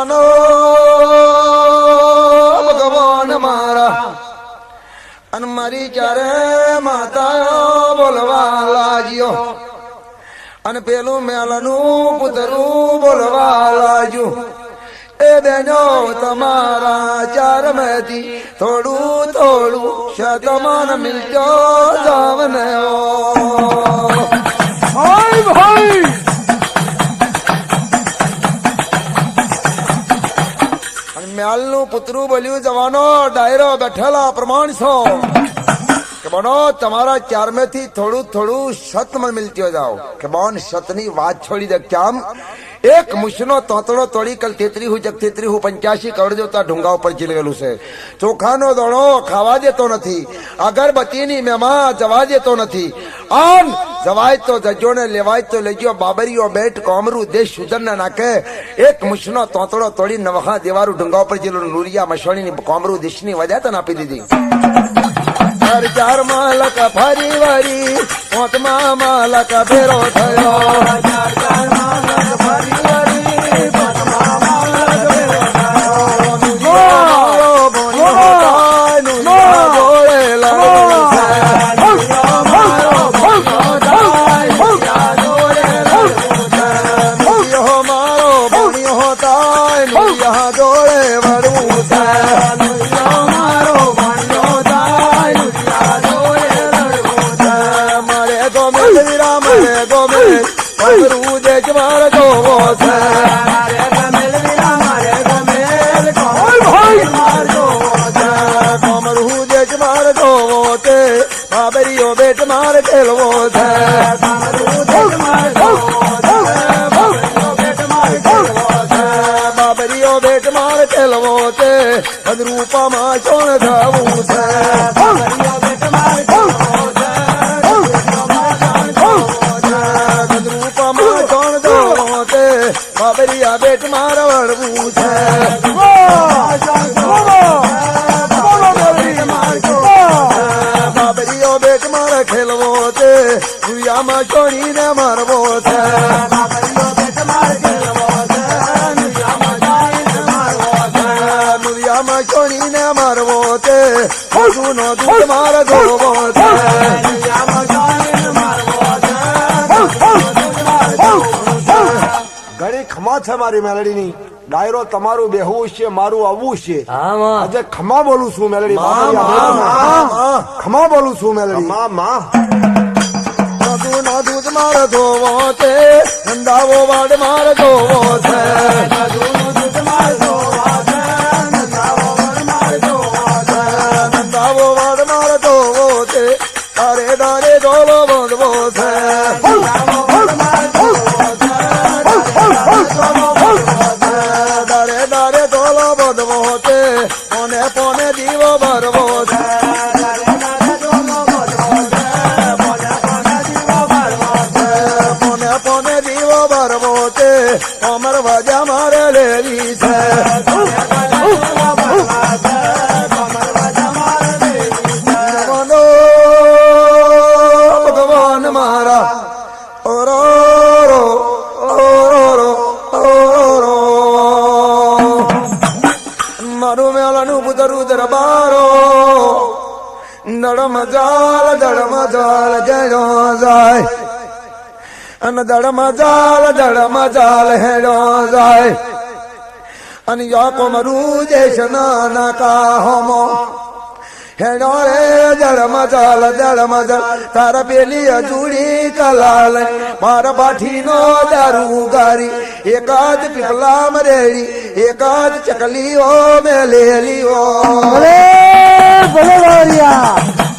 જવાનો ભગવાન મારા. અને મારી ચારે માતા બોલવા લાગ્યો? અને પેલું મેલનું પુતરું બોલવા લાગ્યું. એ બેનો તમારા ચાર મેથી થોડું થોડું શતમાન મિલજો જાવને ભાઈ ભાઈ! મ્યાલનું પુતરું બોલ્યું જવાનો ડાયરો બેઠેલા પ્રમાણ છો. કે બનો, તમારા ચારમેથી થોડું થોડું સતમાં મિલતી જાઓ. કે બોન સતની વાત છોડી દે કેમ એક મુશનો તોતડો તોડી કલ તેત્રી હું જગ તેત્રી હું પંચ્યાસી કરોડ જોતા ઢુંગા ઉપર ચીલવેલું છે. ચોખાનો દોણો ખાવા દેતો નથી. અગરબત્તીની મેમાં જવા દેતો નથી. આમ જવાય તો જજો ને લેવાય તો લેજો. બાબરીઓ બેટ કોમરું દેશ સુધર ના નાખે. એક મુશનો તોતડો તોડી નવખા દેવારું ઢુંગા ઉપર ચીલું નુરિયા મસોણીની કોમરું દેશની વજાતન આપી દીધી. ચાર ચાર માલક ફરી વરી પોતમાં માલક ભેરો થયો. મારો અદરૂપામાં ચોણ થવું છે રૂપામાં ચોણ થવો છે બાબરીયા દુનિયામાં મરવો છે. દુનિયામાં છોડીને મરવો છે. નો દૂધ મારે ધોવો છે. ઘણી ખમા છે મારી મેલડીની. ડાયરો તમારું બેહવું છે મારું આવવું છે. હા આજે ખમા બોલું છું મેલડી. ખમા બોલું છું મેલડી. માં. માં નો દૂધ મારે ધોવો છે. ધંધાવો વાડ મારે ધોવો છે. નંદાવો અમર વજા મારે લેવી છે. ભગવાન મારા. ઓરો મારું મેળાનું પુતરું દરબારો દડમ જાલ દડમ જાલ જયો જાય. અને દડમ જાલ દડમ જાલ હેડો જાય. અને યાકો મરું દેશ નાના કાહોમો. હેડો રે જળમ જાલ જળમ જાલ. તારા પેલી અજુડી કલાલ, મારા પાઠી નો દારૂ ગારી એકાદ પીપલા મરેડી, એકાદ ચકલીઓ મેલેલીઓ. ભલે ભલે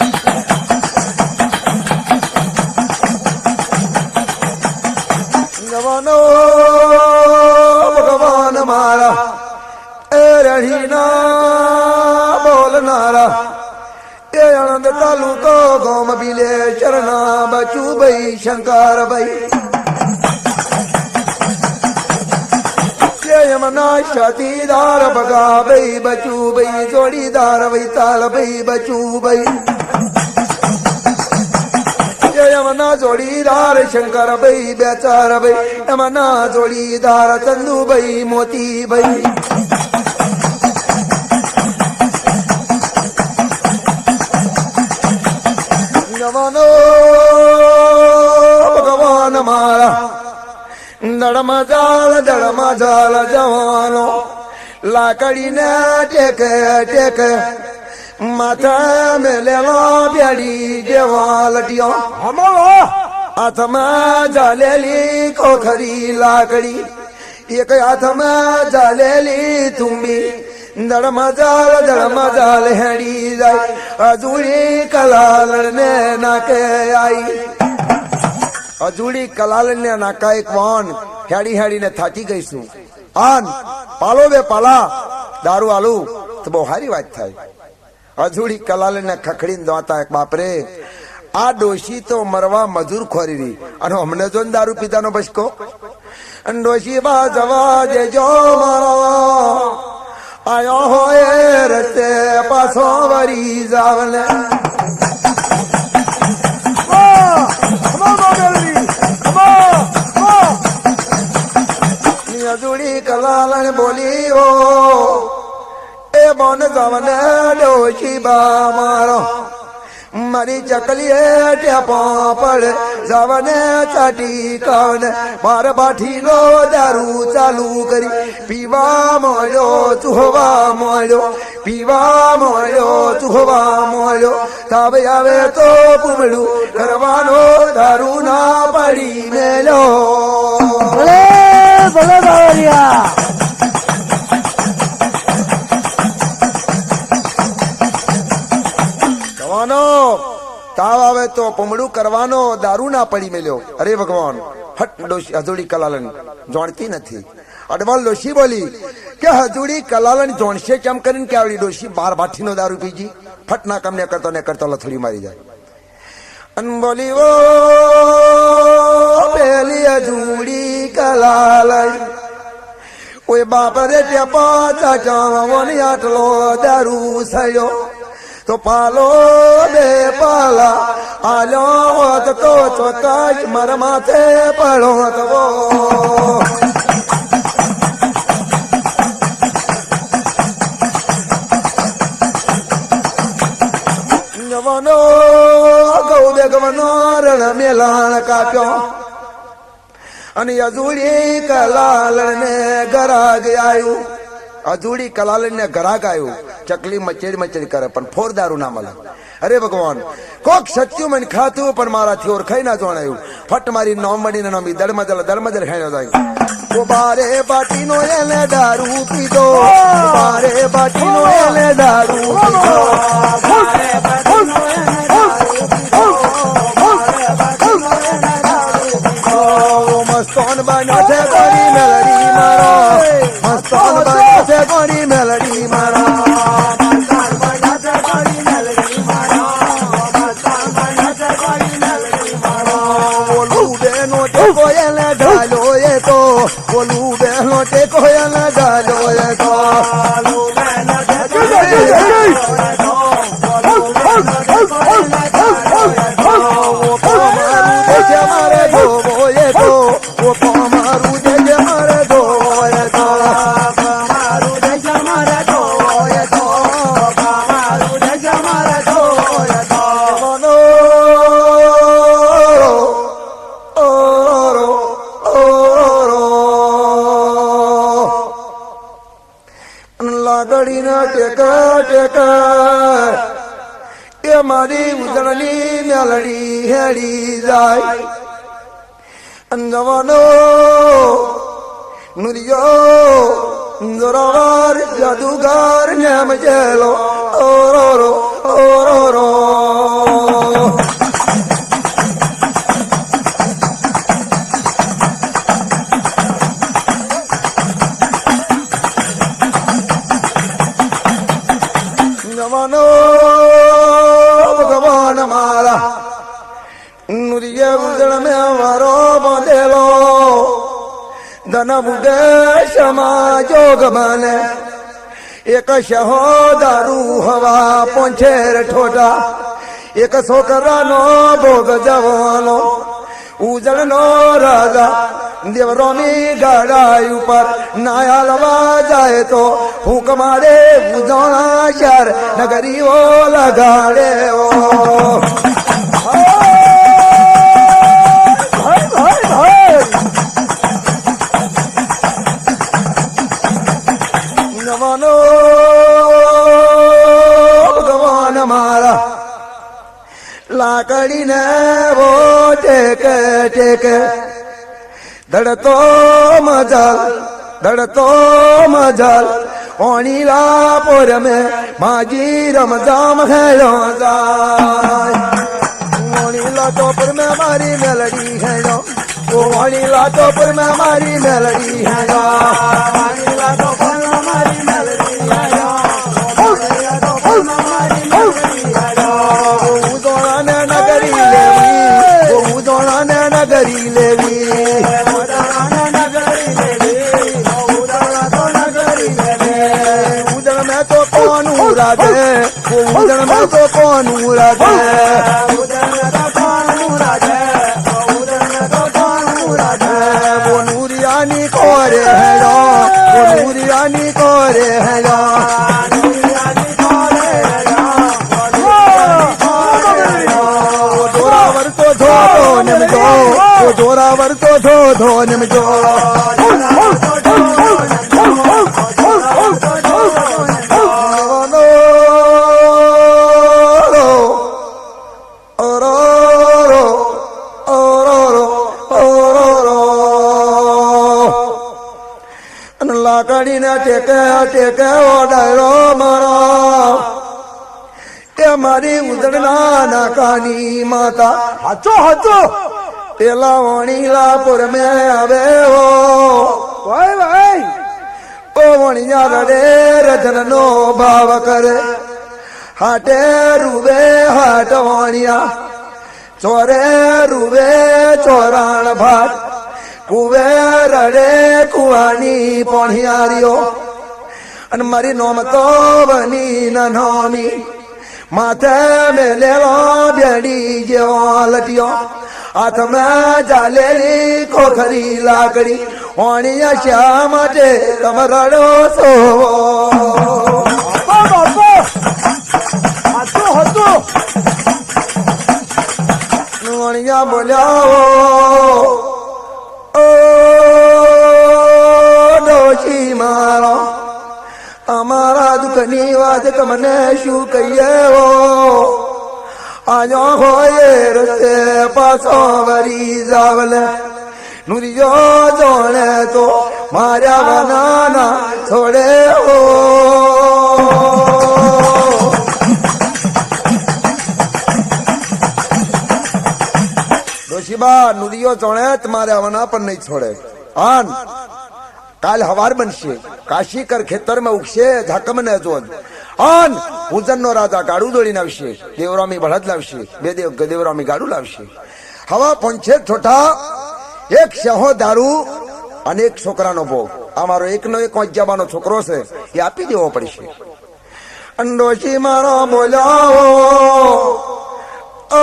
જવાનો ભગવાન મારા, એ રહીના બોલનારા, એ આનંદ તાલુકો ગોમ બિલે ચરણા બચુ ભાઈ શંકર ભાઈ યમના શતીદાર ભગા ભાઈ, બચુ ભાઈ, જોડીદાર ભાઈ તાલ ભાઈ, બચુ ભાઈ. એમના જોડીદાર શંકરભાઈ બેચારભાઈ એમના જોડીદાર ચંદુભાઈ મોતીભાઈ જવાનો ભગવાન મારા દડમાં જાળ દડમાં જાળ જવાનો લાકડીને ટેકે ટેકે માથા મેલેલો બેડી જેવા લટિયો. હમાવો હાથમાં જાલેલી કોખરી લાકડી એક હાથમાં જાલેલી તુંબી. દળમાં જાલ દળમાં જાલ હેડી જાય. અજુડી કલાલ ને નાકે આઈ. અજુડી કલાલ ને નાકા એક વાન હેડી હેડીને થાકી ગઈશું. આન પાલો બે પાલા. દારૂ આલુ. તો બહુ સારી વાત થાય. અજુડી કલાલ ને ખખડીને દોતા બાપરે, આ ડોશી તો મરવા મજૂર ખોરી રહી અને અમને જો દારૂ પીતાનો બસકો ડોશી બા જવા દેજો મારો, આયો હોય રસ્તે પાછો વરી જાવને. અજુડી કલાલ બોલી ઓ એ બોન જવને ડોશી બા મારો મારી ચકલીએ ટેપા પડ જવને ચાટી કવને. માર બાઠીનો દારૂ ચાલુ કરી. પીવા મળ્યો, ચુહવા મળ્યો. પીવા મળ્યો, ચુહવા મળ્યો. તાવે આવે તો પુમડું કરવાનો દારૂ ના પડી મેલો ભલે ભલે તાવ આવે તો પમડું કરવાનો દારૂ ના પડી મેલ્યો. અરે ભગવાન, હટ ડોશી, હજુડી કલાલન, જાણતી નથી. અડવાલ ડોશી બોલી, કે હજુડી કલાલન જોણશે કેમ કરીને કે આવડી ડોશી બાર ભાઠીનો દારૂ પીજી ફટ ના કામ ને કરતો ને કરતો લથડી મારી જાય. અન બોલી, ઓ, પેલી હજુડી કલાલન, ઓય બાપ રે ત્યાં પાછા જાવવાની આટલો દારૂ થયો તો પાલો બે પાલા આલો હોત તો ચોકાશ માર માથે પડો તો જવાનો ગૌ બેગવાનો રણ મેલાણ કાપ્યો. અને અજુડી કલાલ ને ગરાગ આવ્યું અજુડી કલાલ ને ગરાગ આવ્યું ચકલી મચેડી મચેડી કરે પણ ફોર દારૂ ના મળે. અરે ભગવાન કોક સચ્યું મને ખાતું પણ મારાથી ઓળખાઈ ના જોણાયું. ફટ મારી નોમ મળીને નોમી દળમદલ દળમદલ ખાઈ જાય. કોબારે બારે બાટીનો એને દારૂ પીધો. કોબારે બાટીનો એને દારૂ પીધો. બેનો ટેકો એને નુરિયો જોરાવાર જાદુગાર નેમ જેલો ઓરો ઓરો ધન બુડે સમાજોગ બને એક શહો દારૂ હવા પોંછેર ઠોટા એક છોકરાનો ભોગ જવાનો, ઉજળનો રાજા દેવરોની ગાડાઈ ઉપર નાયા લવા જાય તો ફૂંક મારે ઉજવણા શહેર નગરીઓ લગાડે લાકડીને વો ટેક ટેક ધડતો મજાલ ધડતો મજાલ, ઓણીલા પોર મે માજી રમજામ હે જાય. ઓણીલા ટોપર મે મારી મેલડી હેલો, ઓણીલા ટોપર મે મારી મેલડી હેલો. ઓણીલા ટોપર રાધે ઉદણ મેં તો કોનું રાધે બોનુરિયાની કોરે હેલો બોનુરિયાની કોરે હેલો જોરાવર તો ધો ધો નિમજો, ઓ જોરાવર તો ધો ધો નિમજો. લાકડીને ટેકે કેવો ઓડાયો મારો? એ મારી ઉદડના નાકાની માતા. હાચો હાચો. પેલા વણીલા પુર મે આવે હો ભાઈ ભાઈ ઓ વણિયા રડે રજન નો ભાવ કરે. હાટે રૂવે, હાટ વણિયા. ચોરે રૂવે, ચોરાણ ભાટ. કુવે રડે, કુવાની પોણિયારીઓ. અને મારી નોમ તો બની નોમી. માથે મેલેલો બેડી જેવો લટ્યો. હાથમાં ચાલેલી ખોખરી લાકડી. ઓણિયા શા માટે રમરડો હાચો ઓણિયા બોલ્યાવો ઓ ડોશી મારો અમારા દુઃખની વાત મને શું કહીએ ઓ? આજો હોય રસ્તે પાછો વરી જાવલે. નુરિયો જોણે તો માર્યા બનાના છોડે ઓ. ડોશીબા, નુરિયો ચોણે તમારે આવવાના પણ નહીં છોડે. આન. કાલ હવાર બનશે. કાશીકર ખેતરમાં ઉગશે ઝાકમ ને જોન અન પૂજન નો રાજા ગાડું દોડીને લાવશે દેવરામી બળદ લાવશે, બે દેવ દેવરામી ગાડું લાવશે. હવા પંચે છોટા એક સહો દારૂ અને એક છોકરાનો ભોગ. આ મારો એકનો એક વાંચ્યાબાનો છોકરો છે, એ આપી દેવો પડશે. અંડોશી મારો બોલાવો. ઓ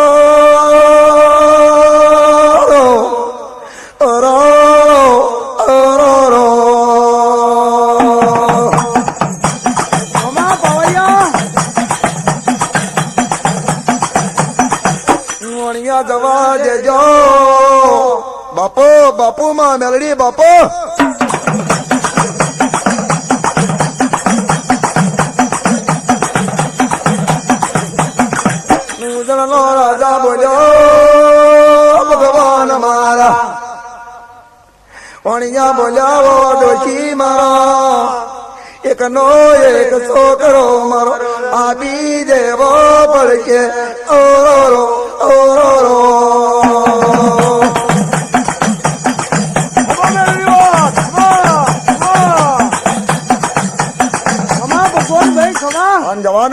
બાપો બાપુ માં મેલડી બાપો. ઉજળનો રાજા બોલ્યો, ભગવાન મારા. વણિયા બોલ્યાવો ડોશી મારા એક નો એક છોકરો મારો આપી દેવો પડકે ઓરો ઓરો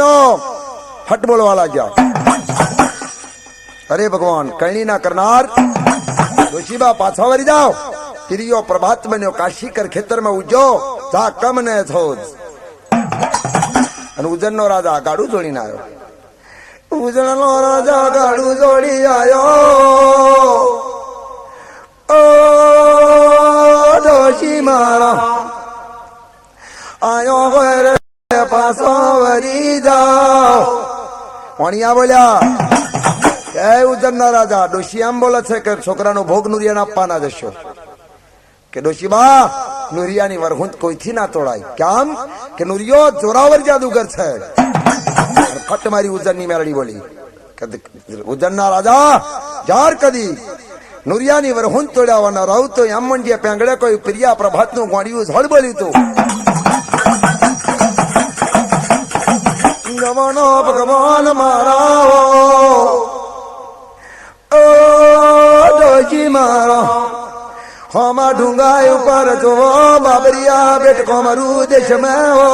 આન હટ બોલવા લાગ્યા. અરે ભગવાન કઈની ના કરનાર. ડોશીબા પાછા વળી જાઓ. તિરિયો પ્રભાત બન્યો કાશીકર ખેતરમાં ઉજો. જા કમ ને થોજ અને ઉજનનો રાજા ગાડું જોડીને આવ્યો. ઉજળનો રાજા ગાડું જોડી આવ્યો. ઓ ડોશી મારો આયો હોય રે પાછો જાઓ વણિયા બોલ્યા, એ ઉજનના રાજા, ડોશી આમ બોલે છે કે છોકરાનો ભોગ નુરિયાને આપવાના જશો કે ડોશીબા નુરિયાની વરહુંત કોઈથી ના તોડાય? કેમ? કે નુરિયો જોરાવર જાદુગર છે. ફટ મારી ઉજનની મેરડી બોલી, કે ઉજનના રાજા, જાર કદી નુરિયાની વરહુંત તોડાવાના રહું તો એમ મંડિયા પેંગડે કોઈ પ્રિયા પ્રભાતનું ગોડિયું ઝડ બોલ્યું તું. ગવાનો ભગવાન મારા ઓ ડોશી મારો, હોમાં ઢુંગાય ઉપર જોવો બાબરિયા બેટકો મારું દેશમાં હો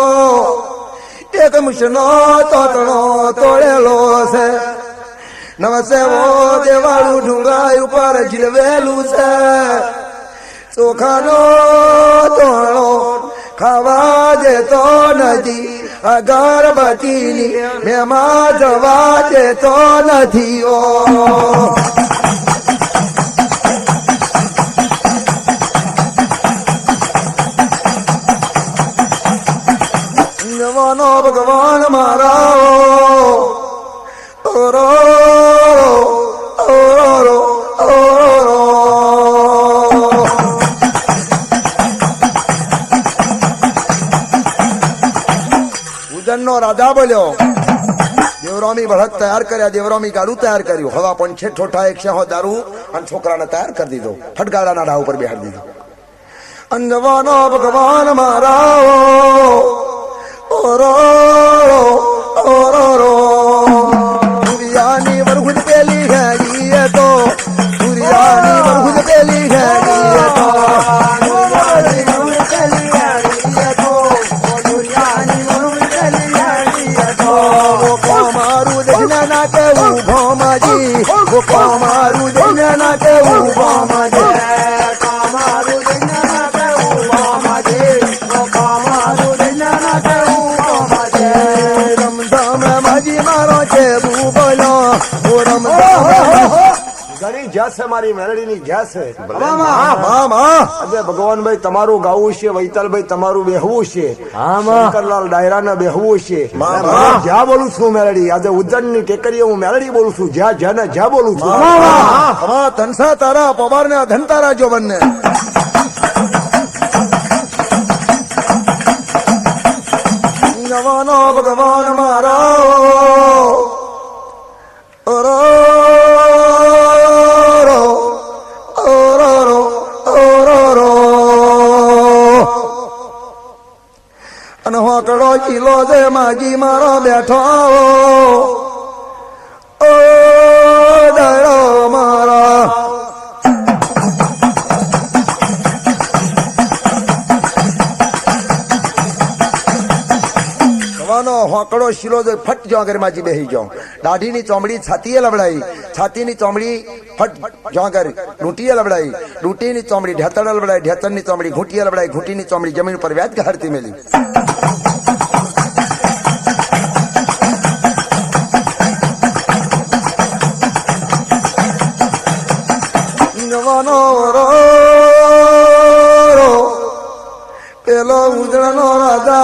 એક મુશનો તોતણો તોડેલો છે. નવસે વો દેવાળું ઢુંગાય ઉપર જીલવેલું છે. ચોખાનો તોણો ખાવા દેતો નથી. અગરબત્તીની મેમાં જવા દેતો નથી ઓ ભગવાન મારા ઉજનનો બોલ્યો દેવરામી બળદ તૈયાર કર્યા, દેવરામી ગાડું તૈયાર કર્યું. હવા પણ છે ઠોઠા એક હો દારૂ. અને છોકરાને તૈયાર કરી દીધો. ફટગાડાના ડાહ ઉપર બેહાડી દીધો. અંજવાનો ભગવાન મારા ઓરો ઓરો સૂર્યાની વરખુદ પેલી ઘેરી meu pau. જ્યાં છે મારી મેલડીની જ્યાં છે? ભગવાનભાઈ તમારું ગાવું છે વૈતાલભાઈ તમારું બેહવું છે. શંકરલાલ ડાયરાને બેહવું છે. જ્યાં બોલું છું મેલડી આજે ઉજ્જૈનની ટેકરીએ હું મેલડી બોલું છું જ્યાં જ્યાં ને જ્યાં બોલું છું. હા તનસા તારા પવાર ને ધન તારા જો બંને. ભગવાન મારા. હોકડો ચીલો છે માગી મારો બેઠો ઓ દરો મારા. જવાનો હોકડો શીલો જો ફટ જો આગળ માજી બેહી જાઉં દાઢીની ચોમડી છાતીએ લબડાઈ છાતીની ચોમડી ફટ જો આગળ લૂંટીએ લબડાઈ લૂંટીની ચોમડી ઢેતણ લબડાઈ ઢેતણની ચોમડી ઘૂંટીએ લબડાઈ ઘૂંટીની ચોમડી જમીન પર વ્યાજ ગહાડતી મેલી.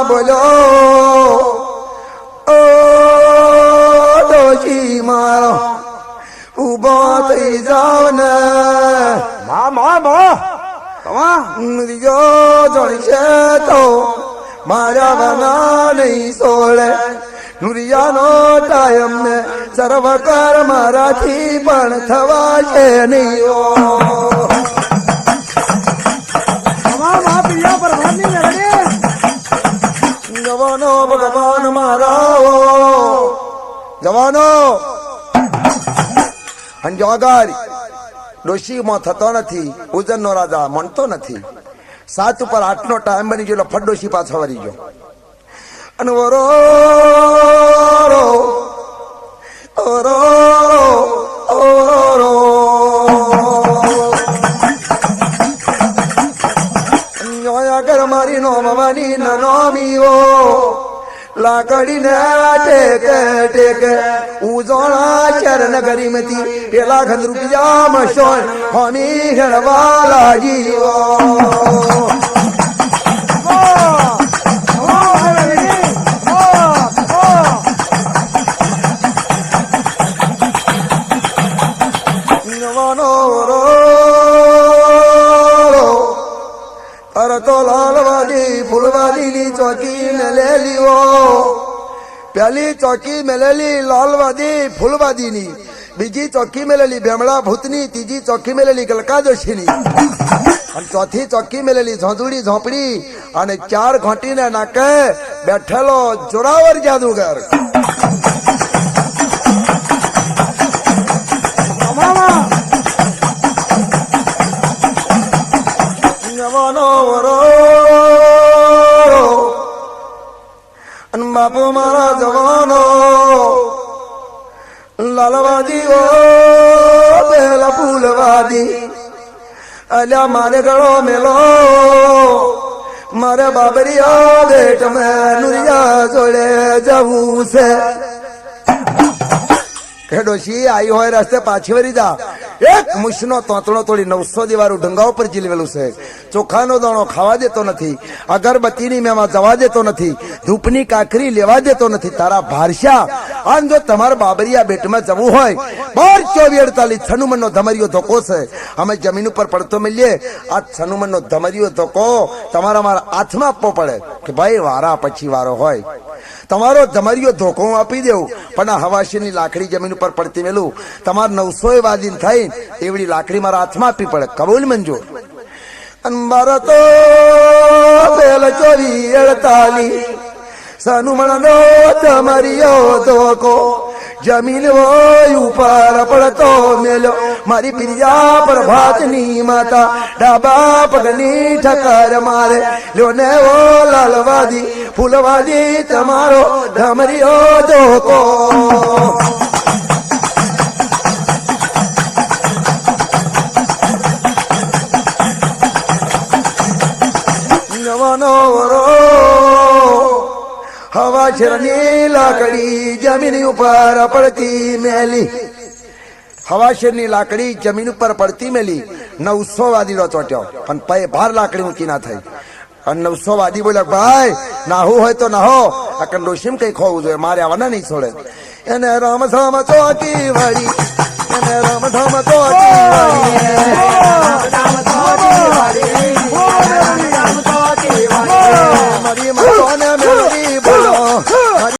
બોલ્યો ઓ ડોશી મારો ઊભો થઈ જાવ ને. મા મા મા. રિયો જોડશે તો મારા બના નહીં સોળે. નુરિયાનો ટાયમ ને સર્વકાર મારાથી પણ થવાશે નહીં અને જોગાર ડોશીમાં થતો નથી, ઉજનનો રાજા મણતો નથી. સાત ઉપર આઠનો ટાઈમ બની ગયો ફટ પાછો વળી ગયો. અને ઓરો ઓરો ઓરો કર મારી નો મવાની નોમીઓ લાકડીને ટેક ટેક. ઉજોણા ચરણ ગરીમતી પેલા ખંદ રૂપિયા મશોન હમી હેડવા લાગીઓ પેલી ચોકી મેલેલી લાલવાદી, ફૂલવાદીની. બીજી ચોકી મેલેલી બેમડા ભૂતની, ત્રીજી ચોકી મેલેલી ગલકાદોશીની. અને ચોથી ચોકી મેલેલી ઝોંઝુડી ઝોંપડી અને ચાર ઘોંટીને નાકે બેઠેલો જોરાવર જાદુગર. નવાનો વરો બાપુ મારા જવાનો. લાલવાજી ઓ પહેલા ફૂલવાજી અલ્યા મારે ગળો મેલો. મારે બાબરિયા બેટ મેં નુરિયા જોડે જવું છે. કે ડોશી આવી હોય રસ્તે પાછી વળી જા. એક મુશનો તોતણો તોડી નવસો દીવારું ડુંગા ઉપર જીલવેલું છે. ચોખાનો દાણો ખાવા દેતો નથી, અગરબત્તીની મેમાં જવા દેતો નથી, ધૂપની કાકરી લેવા દેતો નથી. તારા ભારશા, આમ જો તમારા બાબરિયા બેટમાં જવું હોય, બાર ચોવી અડતાલીસ છનુમનનો ધમરિયો ધોકો છે. અમે જમીન ઉપર પડતો મળીએ આ છનુમનનો ધમરિયો ધોકો તમારા મારા હાથમાં આપવો પડે. ભાઈ, વારા પછી વારો હોય. તમારો ધમરિયો ધોકો હું આપી દેવું, પણ આ હવાશીની લાકડી જમીન ઉપર પડતી મેલું તમારે નવસો એ વાદીન થઈ એવડી લાકડી મારા હાથમાં આપવી પડે. કબૂલ મંજૂર. અંબર તો પેલ ચોરી અડતાલી, સનુમણનો ધમરિયો ધોકો, જમીન હોય ઉપર પડતો મેલો. મારી પ્રિયા પ્રભાતની માતા, ડાબા પગની ઠકાર મારે. લ્યો ને ઓ લાલવાદી, ફૂલવાદી તમારો ધમરિયો ધોકો. હવા શરની લાકડી જમીન ઉપર પડતી મેલી. હવા ની લાકડી જમીન ઉપર પડતી મેલી. નવસો વાદીનો ચોટ્યો. પણ પૈ ભાર લાકડી ઊંચી ના થઈ. અને નવસો વાદી બોલ્યા ભાઈ નાહું હોય તો નાહો. આ કંડોશીમ કઈ ખોવું જોઈએ? મારે આવવાના નહીં છોડે. એને રામ ધામ ચોટી વળી. એને રામ ધામ ચોટી વળી. મારી માતાને મેળવી